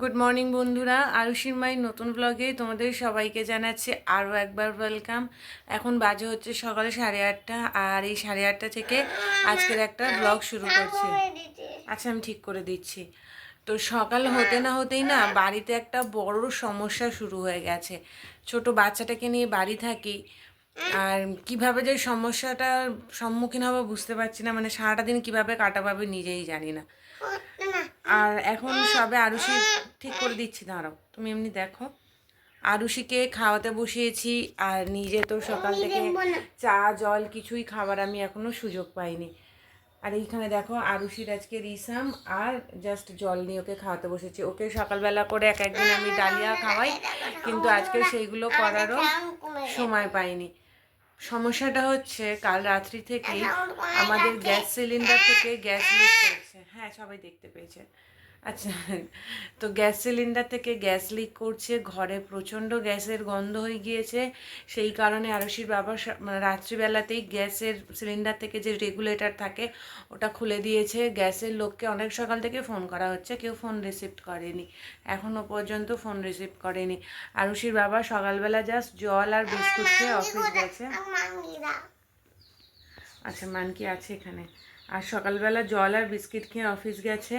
Good morning বন্ধুরা। আরুষির মাই নতুন ব্লগে তোমাদের সবাইকে জানাচ্ছি আরও একবার ওয়েলকাম এখন বাজে হচ্ছে সকালে সাড়ে আটটা, আর এই সাড়ে আটটা থেকে আজকের একটা ব্লগ শুরু করছি। আচ্ছা আমি ঠিক করে দিচ্ছি। তো সকাল হতে না হতেই না বাড়িতে একটা বড় সমস্যা শুরু হয়ে গেছে। ছোট বাচ্চাটাকে নিয়ে বাড়ি থাকি, আর কীভাবে যে সমস্যাটার সম্মুখীন হব বুঝতে পারছি না। মানে সারাটা দিন কীভাবে কাটাভাবে নিজেই জানি না। আর এখন সবে আরুষি ঠিক করে দিচ্ছি দাঁড়াও। তুমি এমনি দেখো। আরুষিকে খাওয়াতে বসিয়েছি আর নিজে তো সকাল থেকে চা জল কিছুই খাবার আমি এখনও সুযোগ পাইনি। আর এইখানে দেখো আরুষির আজকে রিসাম আর জাস্ট জল নিয়ে ওকে খাওয়াতে বসেছি। ওকে সকালবেলা করে এক একদিন আমি ডালিয়া খাওয়াই কিন্তু আজকে সেইগুলো করারও সময় পাইনি। সমস্যাটা হচ্ছে কাল রাত্রি থেকেই আমাদের গ্যাস সিলিন্ডার থেকে গ্যাস লিক হ্যাঁ সবাই দেখতে পেয়েছে আচ্ছা তো গ্যাস সিলিন্ডার থেকে গ্যাস লিক করছে ঘরে প্রচণ্ড গ্যাসের গন্ধ হয়ে গিয়েছে সেই কারণে আরশির বাবা মানে রাত্রিবেলাতেই গ্যাসের সিলিন্ডার থেকে যে রেগুলেটর থাকে ওটা খুলে দিয়েছে গ্যাসের লোককে অনেক সকাল থেকে ফোন করা হচ্ছে কেউ ফোন রিসিভ করেনি এখনও পর্যন্ত ফোন রিসিভ করেনি আরুষির বাবা সকালবেলা জাস্ট জল আর বিস্কুট খেয়ে অফিস গেছে আচ্ছা মানকি আছে এখানে। আর সকালবেলা জল আর বিস্কিট খেয়ে অফিস গেছে।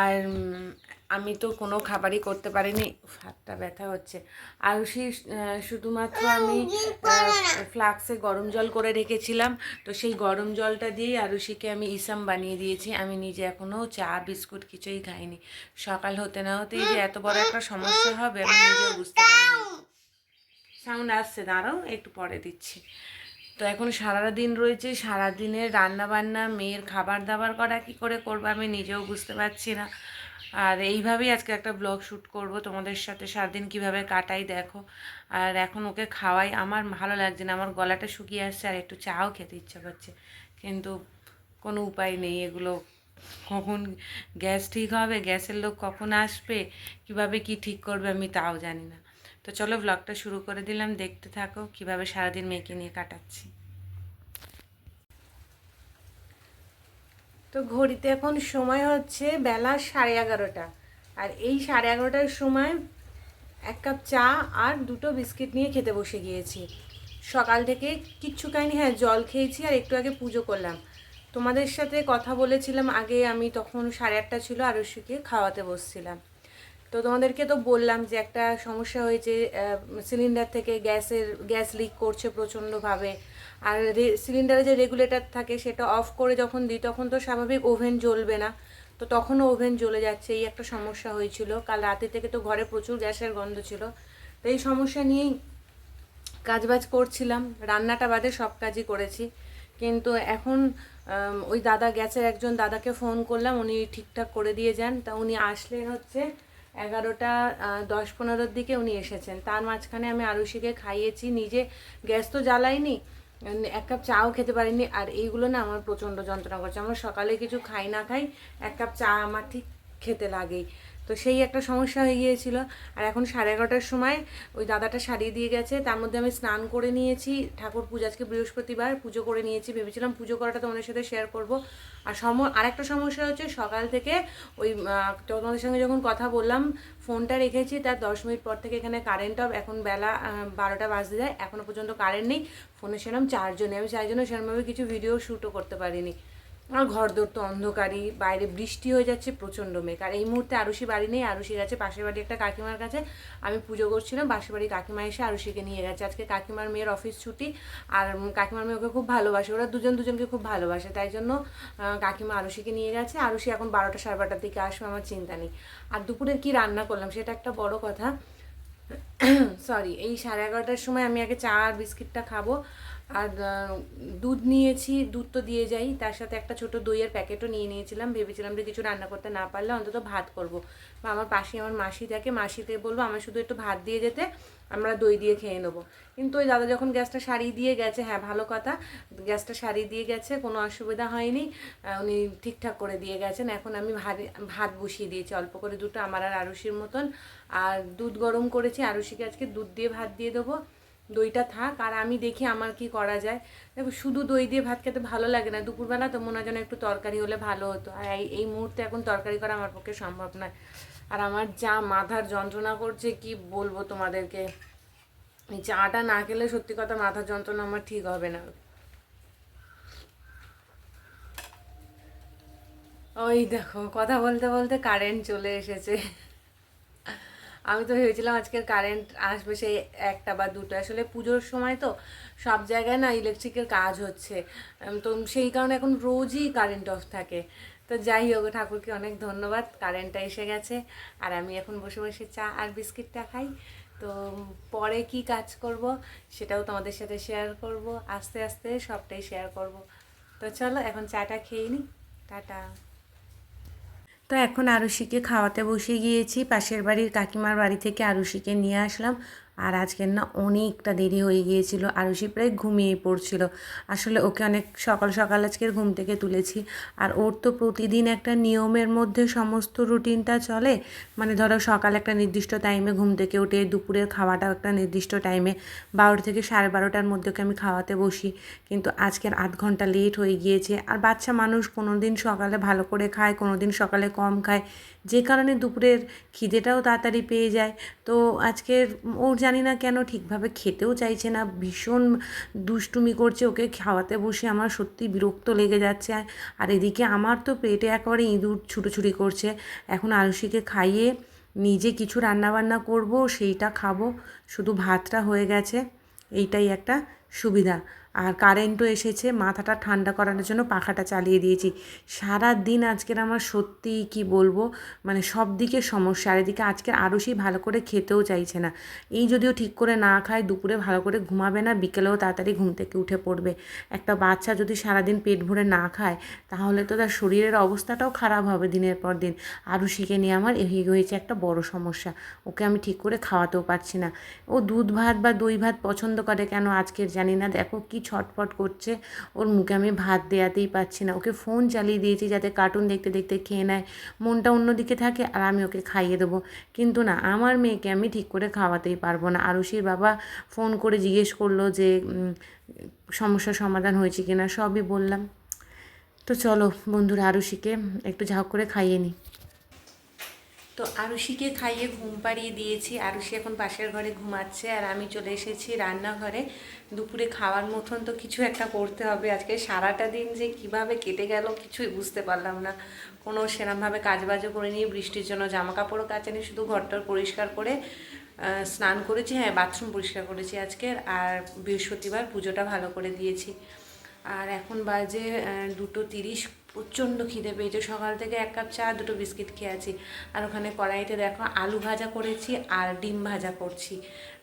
আর আমি তো কোনো খাবারই করতে পারিনি। হাতটা ব্যথা হচ্ছে। আয়ুষি শুধুমাত্র আমি ফ্লাক্সে গরম জল করে রেখেছিলাম। তো সেই গরম জলটা দিয়েই আরুষিকে আমি ইসাম বানিয়ে দিয়েছি। আমি নিজে এখনও চা, বিস্কুট কিছুই খাইনি। সকাল হতে না হতেই যে এত বড় একটা সমস্যা হবে, আমি নিজেও বুঝতে পারিনি। সাউন্ড আসছে, দাঁড়াও, একটু পরে দিচ্ছি। তো এখন সারা দিন রয়েছে সারা দিনের রান্না বান্না মেয়ের খাবার দাবার করা কি করে করব আমি নিজেও বুঝতে পারছি না। আর এইভাবেই আজকে একটা ব্লগ শ্যুট করব তোমাদের সাথে। সারাদিন কীভাবে কাটাই দেখো। আর এখন ওকে খাওয়াই। আমার ভালো লাগছে না, আমার গলাটা শুকিয়ে আসছে আর একটু চাও খেতে ইচ্ছা করছে। কিন্তু কোনো উপায় নেই, এগুলো কখন গ্যাস ঠিক হবে, গ্যাসের লোক কখন আসবে, কীভাবে কি ঠিক করবে আমি তাও জানি না। তো চলো ব্লগটা শুরু করে দিলাম। দেখতে থাকো কীভাবে সারাদিন মেয়েকে নিয়ে কাটাচ্ছি। তো ঘড়িতে এখন সময় হচ্ছে বেলা সাড়ে এগারোটা। আর এই সাড়ে এগারোটার সময় এক কাপ চা আর দুটো বিস্কিট নিয়ে খেতে বসে গিয়েছি। সকাল থেকে কিচ্ছু খাইনি হ্যাঁ জল খেয়েছি আর একটু আগে পুজো করলাম। তোমাদের সাথে কথা বলেছিলাম, আগে আমি তখন সাড়ে আটটা ছিল আরুষিকে খাওয়াতে বসছিলাম। তো তোমাদেরকে তো বললাম যে একটা সমস্যা হয়েছে সিলিন্ডার থেকে গ্যাসের, গ্যাস লিক করছে প্রচণ্ডভাবে। আর সিলিন্ডারে যে রেগুলেটর থাকে সেটা অফ করে যখন দিই, তখন তো স্বাভাবিক ওভেন জ্বলবে না। তো তখনও ওভেন জ্বলে যাচ্ছে, এই একটা সমস্যা হয়েছিল। কাল রাতে থেকে তো ঘরে প্রচুর গ্যাসের গন্ধ ছিল। তো এই সমস্যা নিয়েই কাজবাজ করছিলাম, রান্নাটা বাদে সব কাজই করেছি। কিন্তু এখন ওই দাদা, গ্যাসের একজন দাদাকে ফোন করলাম, উনি ঠিকঠাক করে দিয়ে যান। তা উনি আসলেন হচ্ছে এগারোটা দশ পনেরোর দিকে উনি এসেছেন। তার মাঝখানে আমি আরুষিকে খাইয়েছি, নিজে গ্যাস তো জ্বালাইনি এক কাপ চাও খেতে পারিনি, আর এইগুলো না আমার প্রচণ্ড যন্ত্রণা করছে। আমার সকালে কিছু খাই না খাই, এক কাপ চা আমার ঠিক খেতে লাগেই। তো সেই একটা সমস্যা হয়ে গিয়েছিল। আর এখন সাড়ে এগারোটার সময় ওই দাদাটা সারিয়ে দিয়ে গেছে, তার মধ্যে আমি স্নান করে নিয়েছি, ঠাকুর পুজো আজকে বৃহস্পতিবার, পুজো করে নিয়েছি, ভেবেছিলাম পুজো করাটা তোমাদের সাথে শেয়ার করব। আর সম, আরেকটা সমস্যা হচ্ছে সকাল থেকে ওই তোমাদের সঙ্গে যখন কথা বললাম ফোনটা রেখেছি, তার দশ মিনিট পর থেকে এখানে কারেন্ট অফ এখন বেলা বারোটা বাজতে যায় এখনও পর্যন্ত কারেন্ট নেই ফোনে সেরকম চারজনে আমি চারজনে সেরকমভাবে কিছু ভিডিও শ্যুটও করতে পারিনি। আর ঘর দোর তো অন্ধকারই, বাইরে বৃষ্টি হয়ে যাচ্ছে, প্রচণ্ড মেঘ। আর এই মুহূর্তে আরুষি বাড়ি নেই আরুষি গেছে পাশের বাড়ি একটা কাকিমার কাছে আমি পুজো করছিলাম, পাশের বাড়ি কাকিমা এসে আরুষিকে নিয়ে গেছে। আজকে কাকিমার মেয়ের অফিস ছুটি, আর কাকিমার মেয়ে ওকে খুব ভালোবাসে, ওরা দুজন দুজনকে খুব ভালোবাসে, তাই জন্য কাকিমা আরুষিকে নিয়ে গেছে। আরুষি এখন বারোটা সাড়ে বারোটার দিকে আসবে, আমার চিন্তা নেই। আর দুপুরের কি রান্না করলাম, সেটা একটা বড় কথা। সরি এই সাড়ে এগারোটার সময় আমি আগে চা আর বিস্কিটটা খাব। আর দুধ নিয়েছি, দুধ তো দিয়ে যাই। তার সাথে একটা ছোট দইয়ের প্যাকেটও নিয়ে নিয়েছিলাম। ভেবেছিলাম যে কিছু রান্না করতে না পারলে অন্তত ভাত করব। বা আমার পাশে আমার মাসি থাকে মাসিতে বলব, আমার শুধু একটু ভাত দিয়ে যেতে, আমরা দই দিয়ে খেয়ে নেব। কিন্তু ওই দাদা যখন গ্যাসটা সারিয়ে দিয়ে গেছে হ্যাঁ ভালো কথা, গ্যাসটা সারিয়ে দিয়ে গেছে, কোনো অসুবিধা হয়নি। উনি ঠিকঠাক করে দিয়ে গেছেন। এখন আমি ভাত ভাত বসিয়ে দিয়েছি। অল্প করে দুটো আমার আর আরুষির মতন। আর দুধ গরম করেছি। আরুষিকে আজকে দুধ দিয়ে ভাত দিয়ে দেবো। দইটা থাক, আর আমি দেখি আমার কি করা যায়। দেখো, শুধু দই দিয়ে ভাত খেতে ভালো লাগে না, দুপুরবেলা তো মনে হয় যেন একটু তরকারি হলে ভালো হতো। আর এই মুহূর্তে এখন তরকারি করা আমার পক্ষে সম্ভব নয়। আর আমার যা মাথার যন্ত্রণা করছে, কি বলব তোমাদেরকে? চাটা না খেলে সত্যি কথা মাথার যন্ত্রণা আমার ঠিক হবে না। ওই দেখো, কথা বলতে বলতে কারেন্ট চলে এসেছে। আমি তো ভেবেছিলাম আজকের কারেন্ট আসবে সেই একটা বা দুটো। আসলে পুজোর সময় তো সব জায়গায় না ইলেকট্রিকের কাজ হচ্ছে। তো সেই কারণে এখন রোজই কারেন্ট অফ থাকে। তো যাই হোক, ঠাকুরকে অনেক ধন্যবাদ। কারেন্টটা এসে গেছে। আর আমি এখন বসে বসে চা আর বিস্কিটটা খাই। তো পরে কি কাজ করব সেটাও তোমাদের সাথে শেয়ার করব। আস্তে আস্তে সবটাই শেয়ার করব। তো চলো, এখন চাটা খেয়ে নিই টাটা। তো এখন আরুষিকে খাওয়াতে বসে গিয়েছি। পাশের বাড়ির কাকিমার বাড়ি থেকে আরুষিকে নিয়ে আসলাম। আর আজকের না অনেকটা দেরি হয়ে গিয়েছিল আরুষি প্রায় ঘুমিয়ে পড়ছিল। আসলে ওকে অনেক সকাল সকাল আজকের ঘুম থেকে তুলেছি। আর ওর তো প্রতিদিন একটা নিয়মের মধ্যে সমস্ত রুটিনটা চলে। মানে ধরো সকাল একটা নির্দিষ্ট টাইমে ঘুম থেকে উঠে, দুপুরের খাওয়াটাও একটা নির্দিষ্ট টাইমে বারোটা থেকে সাড়ে বারোটার মধ্যে ওকে আমি খাওয়াতে বসি। কিন্তু আজকের আধ ঘণ্টা লেট হয়ে গিয়েছে। আর বাচ্চা মানুষ কোনো দিন সকালে ভালো করে খায় কোনো দিন সকালে কম খায়। যে কারণে দুপুরের খিদেটাও তাড়াতাড়ি পেয়ে যায়। তো আজকের ওর জানি না কেন ঠিকভাবে খেতেও চাইছে না, ভীষণ দুষ্টুমি করছে ওকে, খাওয়াতে বসে আমার সত্যি বিরক্ত লেগে যাচ্ছে। আর এদিকে আমার তো পেটে একেবারে ইঁদুর ছুটোছুটি করছে। এখন আলুষিকে খাইয়ে নিজে কিছু রান্নাবান্না করব, সেইটা খাব। শুধু ভাতটা হয়ে গেছে, এইটাই একটা সুবিধা। আর কারেন্টও এসেছে, মাথাটা ঠান্ডা করানোর জন্য পাখাটা চালিয়ে দিয়েছি। সারা দিন আজকের আমার সত্যি কি বলব মানে সব দিকে সমস্যা। আর এদিকে আজকের আরুষি ভালো করে খেতেও চাইছে না। এই যদিও ঠিক করে না খায়, দুপুরে ভালো করে ঘুমাবে না, বিকেলেও তাড়াতাড়ি ঘুম থেকে উঠে পড়বে। একটা বাচ্চা যদি সারাদিন পেট ভরে না খায়, তাহলে তো তার শরীরের অবস্থাটাও খারাপ হবে দিনের পর দিন। আরুষিকে নিয়ে আমার এই হয়েছে একটা বড় সমস্যা। ওকে আমি ঠিক করে খাওয়াতেও পারছি না। ও দুধ ভাত বা দই ভাত পছন্দ করে কেন আজকের জানি না। দেখো কি ছটফট করছে। ওর মুখে আমি ভাত দেওয়াতেই পাচ্ছি না। ওকে ফোন চালিয়ে দিয়েছি যাতে কার্টুন দেখতে দেখতে খেয়ে নেয়। মনটা অন্যদিকে থাকে আর আমি ওকে খাইয়ে দেবো। কিন্তু না, আমার মেয়েকে আমি ঠিক করে খাওয়াতেই পারব না। আরুষির বাবা ফোন করে জিজ্ঞেস করল যে সমস্যার সমাধান হয়েছে কিনা? সবই বললাম। তো চলো বন্ধুরা আরুষিকে একটু ঝাঁক করে খাইয়ে নিই। তো আরুষিকে খাইয়ে ঘুম পাড়িয়ে দিয়েছি। আরুষি এখন পাশের ঘরে ঘুমাচ্ছে আর আমি চলে এসেছি রান্নাঘরে। দুপুরে খাওয়ার মতন তো কিছু একটা করতে হবে। আজকে সারাটা দিন যে কীভাবে কেটে গেল কিছুই বুঝতে পারলাম না। কোনো সেরমভাবে কাজবাজও করে নিয়ে বৃষ্টির জন্য জামা কাপড়ও কাচেনি, শুধু ঘরটার পরিষ্কার করে স্নান করেছি হ্যাঁ বাথরুম পরিষ্কার করেছি আজকের আর বৃহস্পতিবার পুজোটা ভালো করে দিয়েছি। আর এখন বাজে দুটো তিরিশ প্রচণ্ড খিদে পেয়েছে। সকাল থেকে এক কাপ চা, দুটো বিস্কিট খেয়ে আছি। আর ওখানে কড়াইতে দেখো, আলু ভাজা করেছি আর ডিম ভাজা করছি।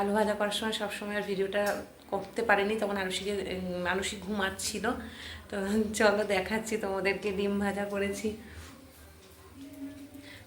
আলু ভাজা করার সময় সবসময় আর ভিডিওটা করতে পারিনি, তখন আনুষিকে আনুষি ঘুমাচ্ছিল। তো চলো দেখাচ্ছি তোমাদেরকে ডিম ভাজা করেছি।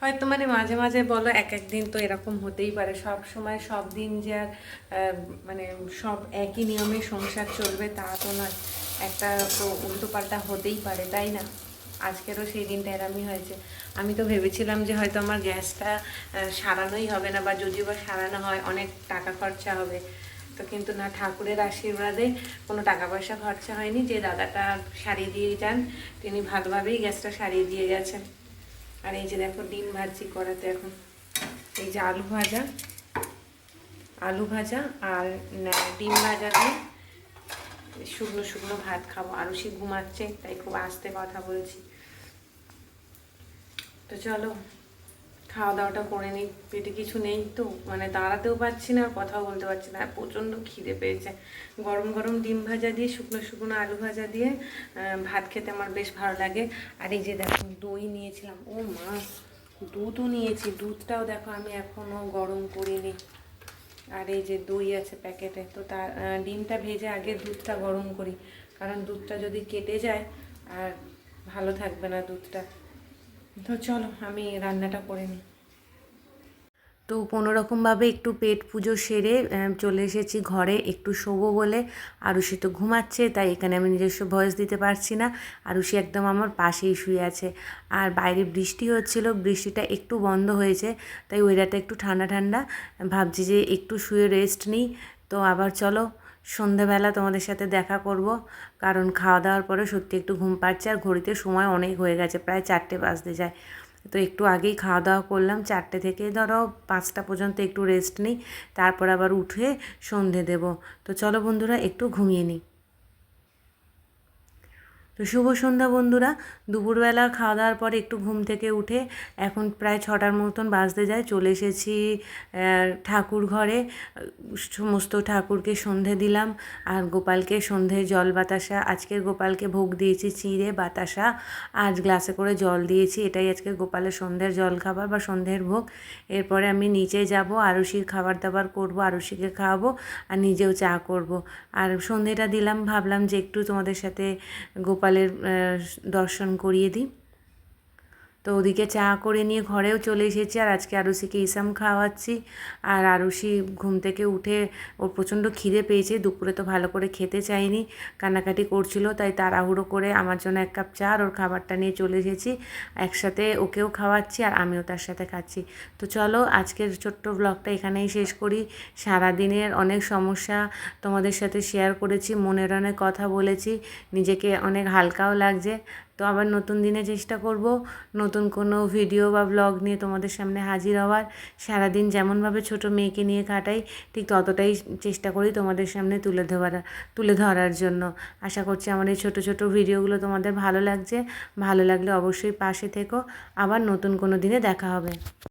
হয়তো মানে মাঝে মাঝে বলো, এক এক দিন তো এরকম হতেই পারে। সব সময় সব দিন যে আর মানে সব একই নিয়মে সংসার চলবে তা তো নয়। একটা তো উল্টোপাল্টা হতেই পারে, তাই না? আজকেরও সেই দিনটা এরামই হয়েছে। আমি তো ভেবেছিলাম যে হয়তো আমার গ্যাসটা সারানোই হবে না বা যদিও বা সারানো হয়, অনেক টাকা খরচা হবে। তো কিন্তু না, ঠাকুরের আশীর্বাদে কোনো টাকা পয়সা খরচা হয়নি, যে দাদাটা সারিয়ে দিয়ে যান, তিনি ভালোভাবেই গ্যাসটা সারিয়ে দিয়ে গেছেন। আর এই যে দেখো, ডিম ভাজি করাতে এখন। এই যে আলু ভাজা আলু ভাজা আর ডিম ভাজা দিয়ে শুকনো শুকনো ভাত খাব। আরও সে ঘুমাচ্ছে, তাই খুব আস্তে কথা বলছি। তো চলো খাওয়া দাওয়াটা করে নিই। পেটে কিছু নেই তো মানে দাঁড়াতেও পারছি না আর কথাও বলতে পারছি না। আর প্রচণ্ড খিদে পেয়েছে। গরম গরম ডিম ভাজা দিয়ে, শুকনো শুকনো আলু ভাজা দিয়ে ভাত খেতে আমার বেশ ভালো লাগে। আর এই যে দেখো, দই নিয়েছিলাম। ও মা, দুধও নিয়েছি। দুধটাও দেখো আমি এখনও গরম করিনি। আর এই যে দই আছে প্যাকেটে, তো তার ডিমটা ভেজে আগে দুধটা গরম করি। কারণ দুধটা যদি কেটে যায়, আর ভালো থাকবে না দুধটা। তো চলো, আমি রান্নাটা করে নিই। তো কোনোরকমভাবে একটু পেট পুজো সেরে চলে এসেছি ঘরে, একটু শোবো বলে। আরুষি তো ঘুমাচ্ছে, তাই এখানে আমি নিজস্ব ভয়েস দিতে পারছি না। আরুষি একদম আমার পাশেই শুয়ে আছে। আর বাইরে বৃষ্টি হচ্ছিল, বৃষ্টিটা একটু বন্ধ হয়েছে, তাই ওয়েদারটা একটু ঠান্ডা ঠান্ডা। ভাবছি যে একটু শুয়ে রেস্ট নিই। তো আবার চলো, সন্ধেবেলা তোমাদের সাথে দেখা করব। কারণ খাওয়া দাওয়ার পরে সত্যি একটু ঘুম পাচ্ছে, আর ঘড়িতে সময় অনেক হয়ে গেছে, প্রায় চারটে বাজতে যায়। তো একটু আগেই খাওয়া দাওয়া করলাম, চারটে থেকে ধরো পাঁচটা পর্যন্ত একটু রেস্ট নিই, তারপর আবার উঠে সন্ধে দেব। তো চলো বন্ধুরা, একটু ঘুমিয়ে নিই। তো শুভ সন্ধ্যা বন্ধুরা। দুপুরবেলা খাওয়া দাওয়ার পরে একটু ঘুম থেকে উঠে এখন প্রায় ছটার মতন বাজতে যায়। চলে এসেছি ঠাকুর ঘরে। সমস্ত ঠাকুরকে সন্ধে দিলাম। আর গোপালকে সন্ধে জল বাতাসা আজকের গোপালকে ভোগ দিয়েছি চিড়ে, বাতাসা। আজ গ্লাসে করে জল দিয়েছি। এটাই আজকে গোপালের সন্ধ্যের জল খাবার বা সন্ধ্যের ভোগ। এরপরে আমি নিচে যাব, আরুষির খাবার দাবার করব, আরুষিকে খাওয়াবো আর নিজেও চা করব। আর সন্ধেটা দিলাম, ভাবলাম যে একটু তোমাদের সাথে গোপালের দর্শন করিয়ে দিই। তো ওদিকে চা করে নিয়ে ঘরেও চলে এসেছি আর আজকে আরুষিকে ইসাম খাওয়াচ্ছি। আর আরুষি ঘুম থেকে উঠে ওর প্রচণ্ড খিদে পেয়েছে, দুপুরে তো ভালো করে খেতে চায়নি, কান্নাকাটি করছিল, তাই তাড়াহুড়ো করে আমার জন্য এক কাপ চা আর ওর খাবারটা নিয়ে চলে এসেছি। একসাথে ওকেও খাওয়াচ্ছি আর আমিও তার সাথে খাচ্ছি। তো চলো আজকের ছোট্ট ব্লগটা এখানেই শেষ করি। সারাদিনের অনেক সমস্যা তোমাদের সাথে শেয়ার করেছি, মনের অনেক কথা বলেছি, নিজেকে অনেক হালকাও লাগছে। তো আবার নতুন দিনে চেষ্টা করব নতুন কোনো ভিডিও বা ব্লগ নিয়ে তোমাদের সামনে হাজির হওয়ার। সারাদিন যেমনভাবে ছোট মেয়েকে নিয়ে কাটাই, ঠিক ততটাই চেষ্টা করি তোমাদের সামনে তুলে ধরার তুলে ধরার জন্য। আশা করছি আমার এই ছোটো ছোটো ভিডিওগুলো তোমাদের ভালো লাগছে। ভালো লাগলে অবশ্যই পাশে থেকো। আবার নতুন কোনো দিনে দেখা হবে।